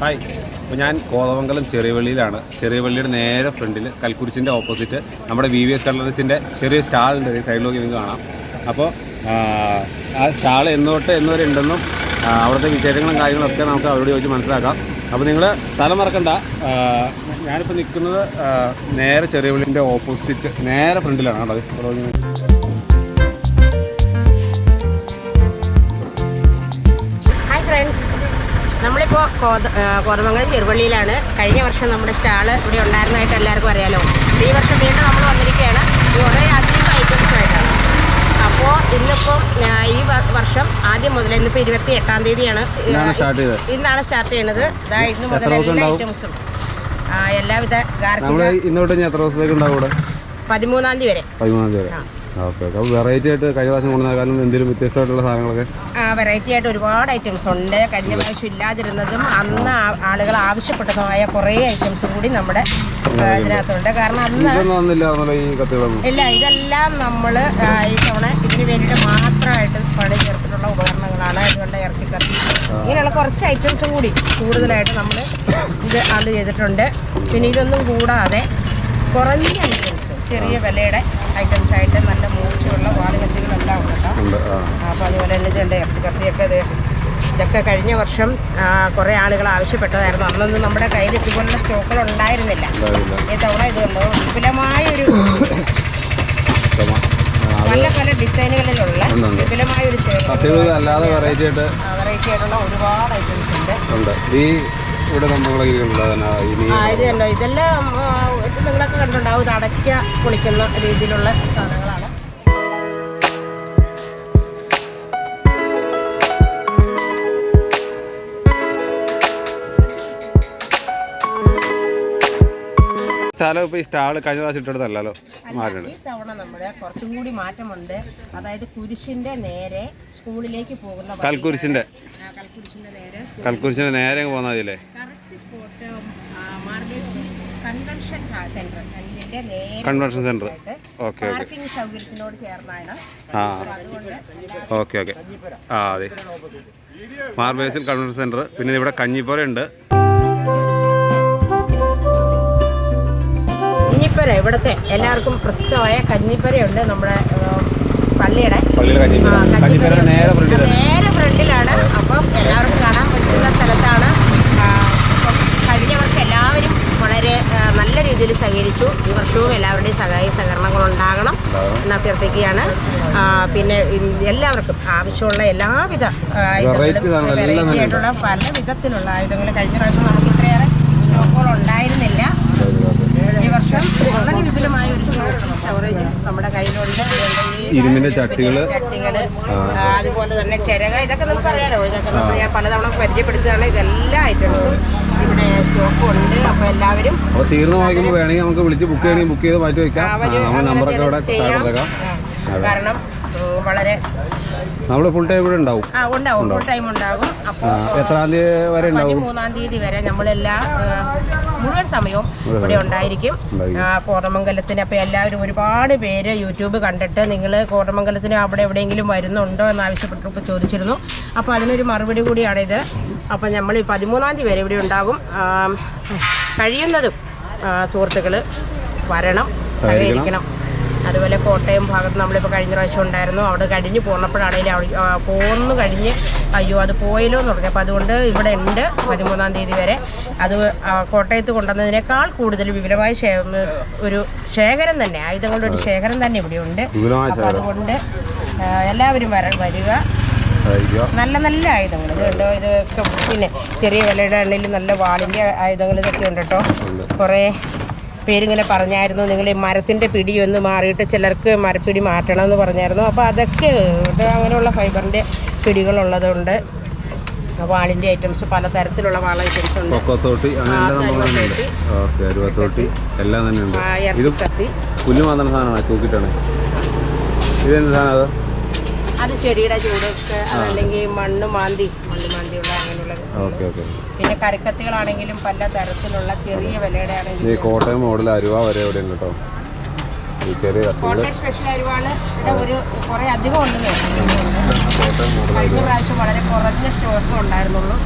Hi. അപ്പോൾ ഞാൻ കോതമംഗലം ചെറിയവള്ളിയിലാണ്. ചെറിയവള്ളിയുടെ നേരെ ഫ്രണ്ടിൽ കൽക്കുരിശിന്റെ ഓപ്പോസിറ്റ് നമ്മുടെ വി വി എസ് കളറിസിന്റെ ചെറിയ സ്റ്റാൾ ഉണ്ട് സൈഡിലേക്ക് നിങ്ങൾക്ക് കാണാം. അപ്പോൾ ആ, സ്റ്റാൾ എന്ന് തൊട്ട് ഉണ്ടെന്നും അവിടുത്തെ വിശേഷങ്ങളും കാര്യങ്ങളും ഒക്കെ നമുക്ക് അവരോട് ചോദിച്ച് മനസ്സിലാക്കാം. അപ്പോൾ നിങ്ങൾ സ്ഥലം മറക്കണ്ട. ഞാനിപ്പോൾ നിൽക്കുന്നത് നേരെ ചെറിയവള്ളിന്റെ ഓപ്പോസിറ്റ് നേരെ ഫ്രണ്ടിലാണ് കേട്ടോ. കോത കോതമംഗലം ചെറുപള്ളിയിലാണ്. കഴിഞ്ഞ വർഷം നമ്മുടെ സ്റ്റാൾ ഇവിടെ ഉണ്ടായിരുന്നതായിട്ട് എല്ലാവർക്കും അറിയാലോ. ഈ വർഷം വീണ്ടും നമ്മൾ വന്നിരിക്കുകയാണ്. കുറേ അധികം ഐറ്റംസുമായിട്ടാണ്. അപ്പോൾ ഇന്നിപ്പം ഈ വർഷം ആദ്യം മുതൽ ഇന്നിപ്പോൾ ഇരുപത്തി എട്ടാം തീയതിയാണ്. ഇന്നാണ് സ്റ്റാർട്ട് ചെയ്യുന്നത്. ഇതാ ഇന്ന് മുതൽ എല്ലാ? ഐറ്റംസും. എല്ലാവിധ ഗാർഹിക പതിമൂന്നാം തീയതി വരെ. പതിമൂന്നാം തീയതി ആ. Okay okay. അപ്പോൾ വെറൈറ്റി ആയിട്ട് കഴിഞ്ഞ പ്രാവശ്യം കൊണ്ടുവന്നേക്കാളും എന്തെങ്കിലും വ്യത്യസ്തമായിട്ടുള്ള സാധനങ്ങളൊക്കെ? വെറൈറ്റി ആയിട്ട് ഒരുപാട് ഐറ്റംസ് ഉണ്ട്. കഴിഞ്ഞ പ്രാവശ്യം ഇല്ലാതിരുന്നതും അന്ന് ആളുകൾ ആവശ്യപ്പെട്ടതുമായ കുറേ ഐറ്റംസ് കൂടി നമ്മുടെ ഇതിനകത്തുണ്ട്. കാരണം അന്ന് ഇല്ല ഇതെല്ലാം നമ്മൾ ഈ തവണ ഇതിന് വേണ്ടിയിട്ട് മാത്രമായിട്ട് പണി ചേർത്തിട്ടുള്ള ഉപകരണങ്ങളാണ്. അതുകൊണ്ട് ഇറച്ചിക്കറി. ഇങ്ങനെയുള്ള കുറച്ച് ഐറ്റംസും കൂടി കൂടുതലായിട്ട് നമ്മൾ ഇത് അത് ചെയ്തിട്ടുണ്ട്. പിന്നെ ഇതൊന്നും കൂടാതെ കുറഞ്ഞ ഐറ്റംസ് ചെറിയ വിലയുടെ ഐറ്റംസ് ആയിട്ട് നല്ല മൂർച്ചയുള്ള വാളുകത്തികളെല്ലാം ഉണ്ട് അപ്പോൾ അതുപോലെ തന്നെ ഇതുണ്ട് ഇറച്ചിക്കത്തിയൊക്കെ ഇത് ഇതൊക്കെ കഴിഞ്ഞ വർഷം കുറേ ആളുകൾ ആവശ്യപ്പെട്ടതായിരുന്നു. അന്നൊന്നും നമ്മുടെ കയ്യിൽ ഇതുപോലുള്ള സ്റ്റോക്കുകൾ ഉണ്ടായിരുന്നില്ല. ഈ തവണ ഇതുണ്ടോ വിപുലമായൊരു ഉത്തമ. ആ, പല പല ഡിസൈനുകളിലുള്ള വിപുലമായ ഒരു വിപുലമായൊരു വെറൈറ്റി ആയിട്ടുള്ള ഒരുപാട് ഐറ്റംസ് ഉണ്ട്. ഉണ്ട്. ഈ ഇവിടെ ആ ഇതെല്ലാം ഇത് നിങ്ങളൊക്കെ കണ്ടിട്ടുണ്ടാവും ഇത് അടയ്ക്ക പൊളിക്കുന്ന രീതിയിലുള്ള സാധനങ്ങളാണ്. സ്ഥലം ഇപ്പോൾ ഈ സ്റ്റാൾ കഴിഞ്ഞ പ്രാവശ്യം ഇട്ടടുത്തല്ലോ മാറ്റണം ഈ തവണ നമ്മുടെ കുറച്ചും കൂടി മാറ്റമുണ്ട്. അതായത് കുരിശിന്റെ നേരെ സ്കൂളിലേക്ക് പോകുന്ന കൽക്കുരിശിന്റെ. കൽക്കുരിശിന്റെ നേരെ കൽക്കുരിശിന്റെ നേരെ അങ്ങ് പോന്നാൽ മതിയല്ലേ? സ്പോട്ട് കൺവെൻഷൻ സെന്റർ അതിന്റെ നേരെ കൺവെൻഷൻ സെന്റർ ഓക്കെ പാർക്കിംഗ് സൗകര്യത്തിനോട് ചേർന്നാണ്. ആ. ഓക്കെ ഓക്കെ ആ അതെ. മാർബേസിൽ കൺവെൻഷൻ സെന്റർ പിന്നെ ഇവിടെ കഞ്ഞിപ്പുര ഉണ്ട്. കഞ്ഞിപ്പര ഇവിടുത്തെ എല്ലാവർക്കും പ്രസിദ്ധമായ കഞ്ഞിപ്പുരയുണ്ട് നമ്മുടെ പള്ളിയുടെ. പള്ളിയുടെ കഞ്ഞിപ്പുര. നേരെ ഫ്രണ്ടിൽ തന്നെ നേരെ ഫ്രണ്ടിലാണ് അപ്പം എല്ലാവർക്കും കാണാൻ പറ്റുന്ന സ്ഥലത്താണ് ആ, അപ്പം കഴിഞ്ഞവർക്ക് എല്ലാവരും വളരെ ആ, നല്ല രീതിയിൽ സഹകരിച്ചു. ഈ വർഷവും എല്ലാവരുടെയും സഹായ സഹകരണങ്ങൾ ഉണ്ടാകണം. എന്ന് അഭ്യർത്ഥിക്കുകയാണ്. പിന്നെ എല്ലാവർക്കും ആവശ്യമുള്ള എല്ലാവിധ ആയുധങ്ങളും വെറൈറ്റി ആയിട്ടുള്ള പല വിധത്തിലുള്ള ആയുധങ്ങൾ കഴിഞ്ഞ പ്രാവശ്യം നമുക്ക് ഇത്രയേറെ സ്റ്റോക്കുകൾ ഉണ്ടായിരുന്നില്ല. ഈ വർഷം വളരെ വിപുലമായ ഒരു സ്റ്റോറേജ് നമ്മുടെ കയ്യിലുണ്ട്. ഇരുമ്പിന്റെ ചട്ടികൾ ചട്ടികൾ അതുപോലെ തന്നെ ചിരക ഇതൊക്കെ നമുക്ക് അറിയാലോ. ഇതൊക്കെ നമ്മൾ ഞാൻ പലതവണ പരിചയപ്പെടുത്തുകയാണ്. ഇതെല്ലാ ഐറ്റംസും ഇവിടെ സ്റ്റോക്ക് ഉണ്ട് അപ്പോൾ എല്ലാവരും തീർന്നു വാങ്ങിക്കുമ്പോൾ വേണമെങ്കിൽ നമുക്ക് വിളിച്ച് ബുക്ക് ചെയ്യണമെങ്കിൽ ബുക്ക് ചെയ്ത് മാറ്റി നമ്മൾ അങ്ങനെ നമ്പറൊക്കെ ഇവിടെ കാരണം വളരെ നമ്മൾ ഫുൾ ടൈം ഇവിടെ ഉണ്ടാവും. ആ ഉണ്ടാവും. ഫുൾ ടൈം ഉണ്ടാകും ആ, അപ്പോൾ എത്രാം തീയതി വരെ ഉണ്ടാവും? മൂന്നാം തീയതി വരെ നമ്മളെല്ലാ മുഴുവൻ സമയവും ഇവിടെ ഉണ്ടായിരിക്കും. കോതമംഗലത്തിന് അപ്പോൾ എല്ലാവരും ഒരുപാട് പേര് യൂട്യൂബ് കണ്ടിട്ട് നിങ്ങൾ കോതമംഗലത്തിന് അവിടെ എവിടെയെങ്കിലും വരുന്നുണ്ടോ എന്ന് ആവശ്യപ്പെട്ടപ്പോൾ ചോദിച്ചിരുന്നു. അപ്പോൾ അതിനൊരു മറുപടി കൂടിയാണിത്. അപ്പോൾ നമ്മൾ ഈ പതിമൂന്നാം തീയതി വരെ ഇവിടെ ഉണ്ടാകും. കഴിയുന്നതും സുഹൃത്തുക്കൾ വരണം. സഹകരിക്കണം. അതുപോലെ കോട്ടയം ഭാഗത്ത് നമ്മളിപ്പോൾ കഴിഞ്ഞ പ്രാവശ്യം ഉണ്ടായിരുന്നു. അവിടെ കഴിഞ്ഞ് പോന്നപ്പോഴാണെങ്കിലും അവിടെ പോന്നു കഴിഞ്ഞ് അയ്യോ അത് പോയല്ലോ എന്ന് പറഞ്ഞു അപ്പോൾ അതുകൊണ്ട് ഇവിടെ ഉണ്ട് പതിമൂന്നാം തീയതി വരെ. അത് കോട്ടയത്ത് കൊണ്ടുവന്നതിനേക്കാൾ കൂടുതൽ വിപുലമായ ഒരു ശേഖരം തന്നെ. ആയുധങ്ങളുടെ ഒരു ശേഖരം തന്നെ ഇവിടെയുണ്ട് ഉണ്ട്. അപ്പോൾ അതുകൊണ്ട് എല്ലാവരും വര വരിക. നല്ല നല്ല ആയുധങ്ങൾ ഇത് കണ്ടോ? ഇതൊക്കെ പിന്നെ ചെറിയ വിലയുടെ എണ്ണയിൽ നല്ല വാളിന്റെ ആയുധങ്ങൾ ഇതൊക്കെ ഉണ്ട് കേട്ടോ. കുറേ പേരിങ്ങനെ പറഞ്ഞായിരുന്നു. നിങ്ങൾ ഈ മരത്തിന്റെ പിടി ഒന്ന് മാറിയിട്ട് ചിലർക്ക് മരപ്പിടി മാറ്റണം എന്ന് പറഞ്ഞായിരുന്നു. അപ്പോൾ അതൊക്കെ അങ്ങനെയുള്ള ഫൈബറിന്റെ പിടികളുള്ളതുണ്ട്. വാളിന്റെ ഐറ്റംസ് പല തരത്തിലുള്ള വാള ഐറ്റംസ് ഉണ്ട്. കൊക്കത്തോട്ടി അങ്ങനെ എല്ലാ സംഭവങ്ങളും ഉണ്ട്. ഓക്കെ അരുവത്തോട്ടി എല്ലാം തന്നെ ഉണ്ട്. ആ, ഇത് ഇറച്ചിക്കത്തി പുല്ല് മാത്രം സാധനമാണ്? തൂക്കിയിട്ടാണ് ഇതെന്ത് സാധനം അത്? ചെടിയുടെ ചൂടൊക്കെ അതല്ലെങ്കിൽ മണ്ണ് മാന്തി. മണ്ണ് മാന്തിയുള്ള ഓക്കെ പിന്നെ കറിക്കത്തികളാണെങ്കിലും പല തരത്തിലുള്ള ചെറിയ വിലയുടെ ഈ ആണെങ്കിലും കോട്ടയം മോഡൽ അരുവ വരെ എവിടെ കേട്ടോ? ഈ ചെറിയ കോട്ടയം സ്പെഷ്യൽ അരുവാൾ ഇവിടെ ഒരു കുറേ അധികം ഉണ്ടെന്ന് കഴിഞ്ഞ പ്രാവശ്യം വളരെ കുറഞ്ഞ സ്റ്റോക്ക് ഉണ്ടായിരുന്നുള്ളൂ.